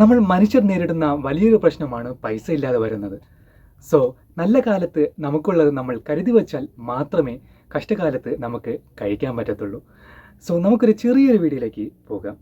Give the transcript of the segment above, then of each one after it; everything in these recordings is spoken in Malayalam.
നമ്മൾ മനുഷ്യർ നേരിടുന്ന വലിയൊരു പ്രശ്നമാണ് പൈസ ഇല്ലാതെ വരുന്നത്. സോ നല്ല കാലത്ത് നമുക്കുള്ളത് നമ്മൾ കരുതി വച്ചാൽ മാത്രമേ കഷ്ടകാലത്ത് നമുക്ക് കഴിക്കാൻ പറ്റത്തുള്ളൂ. സോ നമുക്കൊരു ചെറിയൊരു വീഡിയോയിലേക്ക് പോകാം.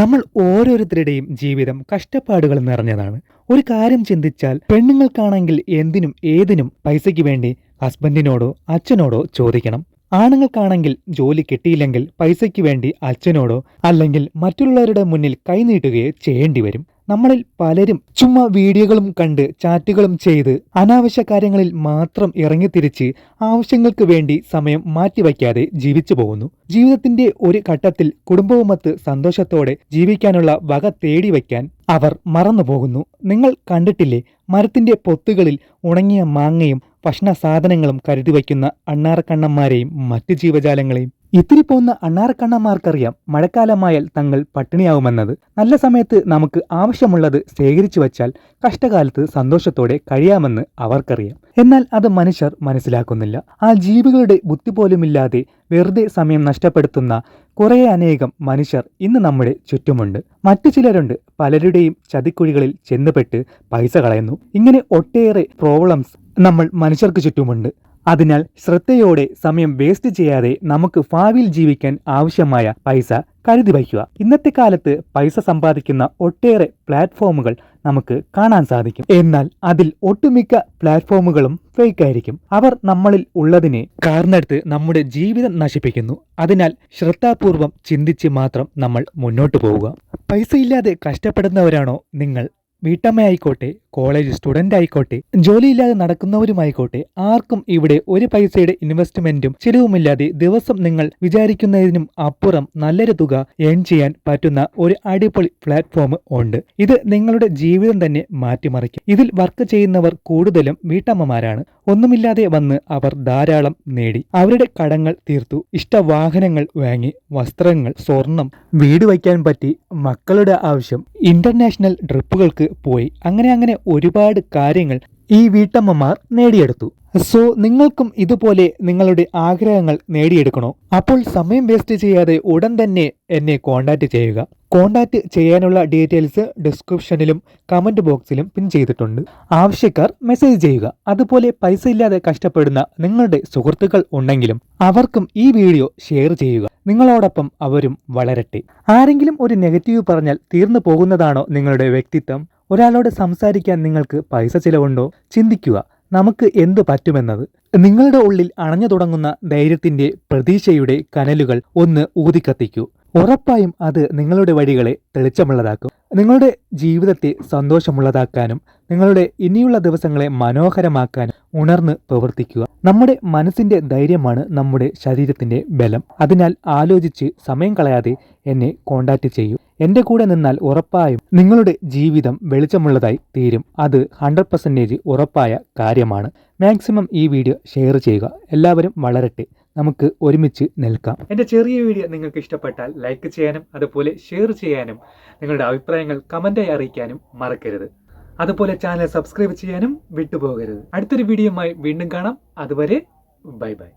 നമ്മൾ ഓരോരുത്തരുടെയും ജീവിതം കഷ്ടപ്പാടുകൾ നിറഞ്ഞതാണ്. ഒരു കാര്യം ചിന്തിച്ചാൽ പെണ്ണുങ്ങൾക്കാണെങ്കിൽ എന്തിനും ഏതിനും പൈസയ്ക്ക് വേണ്ടി ഹസ്ബൻഡിനോടോ അച്ഛനോടോ ചോദിക്കണം. ആണുങ്ങൾക്കാണെങ്കിൽ ജോലി കിട്ടിയില്ലെങ്കിൽ പൈസയ്ക്ക് വേണ്ടി അച്ഛനോടോ അല്ലെങ്കിൽ മറ്റുള്ളവരുടെ മുന്നിൽ കൈനീട്ടുകയോ ചെയ്യേണ്ടി വരും. നമ്മളിൽ പലരും ചുമ്മാ വീഡിയോകളും കണ്ട് ചാറ്റുകളും ചെയ്ത് അനാവശ്യ കാര്യങ്ങളിൽ മാത്രം ഇറങ്ങിത്തിരിച്ച് ആവശ്യങ്ങൾക്ക് വേണ്ടി സമയം മാറ്റിവയ്ക്കാതെ ജീവിച്ചു പോകുന്നു. ജീവിതത്തിന്റെ ഒരു ഘട്ടത്തിൽ കുടുംബവുമൊത്ത് സന്തോഷത്തോടെ ജീവിക്കാനുള്ള വക തേടി വയ്ക്കാൻ അവർ മറന്നുപോകുന്നു. നിങ്ങൾ കണ്ടിട്ടില്ലേ? മരത്തിന്റെ പൊത്തുകളിൽ ഉണങ്ങിയ മാങ്ങയും ഭക്ഷണ സാധനങ്ങളും കരുതി വയ്ക്കുന്ന അണ്ണാറക്കണ്ണന്മാരെയും മറ്റു ജീവജാലങ്ങളെയും. ഇത്തിരി പോകുന്ന അണ്ണാറക്കണ്ണന്മാർക്കറിയാം മഴക്കാലമായാൽ തങ്ങൾ പട്ടിണിയാവുമെന്നത്. നല്ല സമയത്ത് നമുക്ക് ആവശ്യമുള്ളത് ശേഖരിച്ചു വച്ചാൽ കഷ്ടകാലത്ത് സന്തോഷത്തോടെ കഴിയാമെന്ന് അവർക്കറിയാം. എന്നാൽ അത് മനുഷ്യർ മനസ്സിലാക്കുന്നില്ല. ആ ജീവികളുടെ ബുദ്ധി പോലുമില്ലാതെ വെറുതെ സമയം നഷ്ടപ്പെടുത്തുന്ന കുറേ അനേകം മനുഷ്യർ ഇന്ന് നമ്മുടെ ചുറ്റുമുണ്ട്. മറ്റു ചിലരുണ്ട് പലരുടെയും ചതിക്കുഴികളിൽ ചെന്നുപെട്ട് പൈസ കളയുന്നു. ഇങ്ങനെ ഒട്ടേറെ പ്രോബ്ലംസ് നമ്മൾ മനുഷ്യർക്ക് ചുറ്റുമുണ്ട്. അതിനാൽ ശ്രദ്ധയോടെ സമയം വേസ്റ്റ് ചെയ്യാതെ നമുക്ക് ഭാവിയിൽ ജീവിക്കാൻ ആവശ്യമായ പൈസ കരുതി വയ്ക്കുക. ഇന്നത്തെ കാലത്ത് പൈസ സമ്പാദിക്കുന്ന ഒട്ടേറെ പ്ലാറ്റ്ഫോമുകൾ നമുക്ക് കാണാൻ സാധിക്കും. എന്നാൽ അതിൽ ഒട്ടുമിക്ക പ്ലാറ്റ്ഫോമുകളും ഫേക്ക് ആയിരിക്കും. അവർ നമ്മളിൽ ഉള്ളതിനെ കാർന്നെടുത്ത് നമ്മുടെ ജീവിതം നശിപ്പിക്കുന്നു. അതിനാൽ ശ്രദ്ധാപൂർവം ചിന്തിച്ച് മാത്രം നമ്മൾ മുന്നോട്ട് പോവുക. പൈസയില്ലാതെ കഷ്ടപ്പെടുന്നവരാണോ നിങ്ങൾ? വീട്ടമ്മയായിക്കോട്ടെ കോളേജ് സ്റ്റുഡന്റ് ആയിക്കോട്ടെ ജോലിയില്ലാതെ നടക്കുന്നവരുമായിക്കോട്ടെ ആർക്കും ഇവിടെ ഒരു പൈസയുടെ ഇൻവെസ്റ്റ്മെന്റും ചിലവുമില്ലാതെ ദിവസം നിങ്ങൾ വിചാരിക്കുന്നതിനും അപ്പുറം നല്ലൊരു തുക ഏൺ ചെയ്യാൻ പറ്റുന്ന ഒരു അടിപൊളി പ്ലാറ്റ്ഫോം ഉണ്ട്. ഇത് നിങ്ങളുടെ ജീവിതം തന്നെ മാറ്റിമറിക്കും. ഇതിൽ വർക്ക് ചെയ്യുന്നവർ കൂടുതലും വീട്ടമ്മമാരാണ്. ഒന്നുമില്ലാതെ വന്ന് അവർ ധാരാളം നേടി. അവരുടെ കടങ്ങൾ തീർത്തു. ഇഷ്ട വാഹനങ്ങൾ വാങ്ങി. വസ്ത്രങ്ങൾ സ്വർണം വീട് വയ്ക്കാൻ പറ്റി. മക്കളുടെ ആവശ്യം. ഇന്റർനാഷണൽ ട്രിപ്പുകൾക്ക് പോയി. അങ്ങനെ അങ്ങനെ ഒരുപാട് കാര്യങ്ങൾ ഈ വീട്ടമ്മമാർ നേടിയെടുത്തു. സോ നിങ്ങൾക്കും ഇതുപോലെ നിങ്ങളുടെ ആഗ്രഹങ്ങൾ നേടിയെടുക്കണോ? അപ്പോൾ സമയം വേസ്റ്റ് ചെയ്യാതെ ഉടൻ തന്നെ എന്നെ കോൺടാക്റ്റ് ചെയ്യുക. കോൺടാക്റ്റ് ചെയ്യാനുള്ള ഡീറ്റെയിൽസ് ഡിസ്ക്രിപ്ഷനിലും കമന്റ് ബോക്സിലും പിൻ ചെയ്തിട്ടുണ്ട്. ആവശ്യക്കാർ മെസ്സേജ് ചെയ്യുക. അതുപോലെ പൈസ ഇല്ലാതെ കഷ്ടപ്പെടുന്ന നിങ്ങളുടെ സുഹൃത്തുക്കൾ ഉണ്ടെങ്കിലും അവർക്കും ഈ വീഡിയോ ഷെയർ ചെയ്യുക. നിങ്ങളോടൊപ്പം അവരും വളരട്ടെ. ആരെങ്കിലും ഒരു നെഗറ്റീവ് പറഞ്ഞാൽ തീർന്നു പോകുന്നതാണോ നിങ്ങളുടെ വ്യക്തിത്വം? ഒരാളോട് സംസാരിക്കാൻ നിങ്ങൾക്ക് പൈസ ചിലവുണ്ടോ? ചിന്തിക്കുക. നമുക്ക് എന്തു പറ്റുമെന്നത്? നിങ്ങളുടെ ഉള്ളിൽ അണഞ്ഞു തുടങ്ങുന്ന ധൈര്യത്തിന്റെ പ്രതീക്ഷയുടെ കനലുകൾ ഒന്ന് ഊതിക്കത്തിക്കൂ. ഉറപ്പായും അത് നിങ്ങളുടെ വഴികളെ തെളിച്ചമുള്ളതാക്കും. നിങ്ങളുടെ ജീവിതത്തെ സന്തോഷമുള്ളതാക്കാനും നിങ്ങളുടെ ഇനിയുള്ള ദിവസങ്ങളെ മനോഹരമാക്കാനും ഉണർന്ന് പ്രവർത്തിക്കുക. നമ്മുടെ മനസ്സിന്റെ ധൈര്യമാണ് നമ്മുടെ ശരീരത്തിന്റെ ബലം. അതിനാൽ ആലോചിച്ച് സമയം കളയാതെ എന്നെ കോണ്ടാക്ട് ചെയ്യൂ. എന്റെ കൂടെ നിന്നാൽ ഉറപ്പായും നിങ്ങളുടെ ജീവിതം വെളിച്ചമുള്ളതായി തീരും. അത് ഹൺഡ്രഡ് പെർസെന്റേജ് ഉറപ്പായ കാര്യമാണ്. മാക്സിമം ഈ വീഡിയോ ഷെയർ ചെയ്യുക. എല്ലാവരും വളരട്ടെ. നമുക്ക് ഒരുമിച്ച് നിൽക്കാം. എന്റെ ചെറിയ വീഡിയോ നിങ്ങൾക്ക് ഇഷ്ടപ്പെട്ടാൽ ലൈക്ക് ചെയ്യാനും അതുപോലെ ഷെയർ ചെയ്യാനും നിങ്ങളുടെ അഭിപ്രായങ്ങൾ കമന്റായി അറിയിക്കാനും മറക്കരുത്. അതുപോലെ ചാനൽ സബ്സ്ക്രൈബ് ചെയ്യാനും വിട്ടുപോകരുത്. അടുത്തൊരു വീഡിയോയുമായി വീണ്ടും കാണാം. അതുവരെ ബൈ ബൈ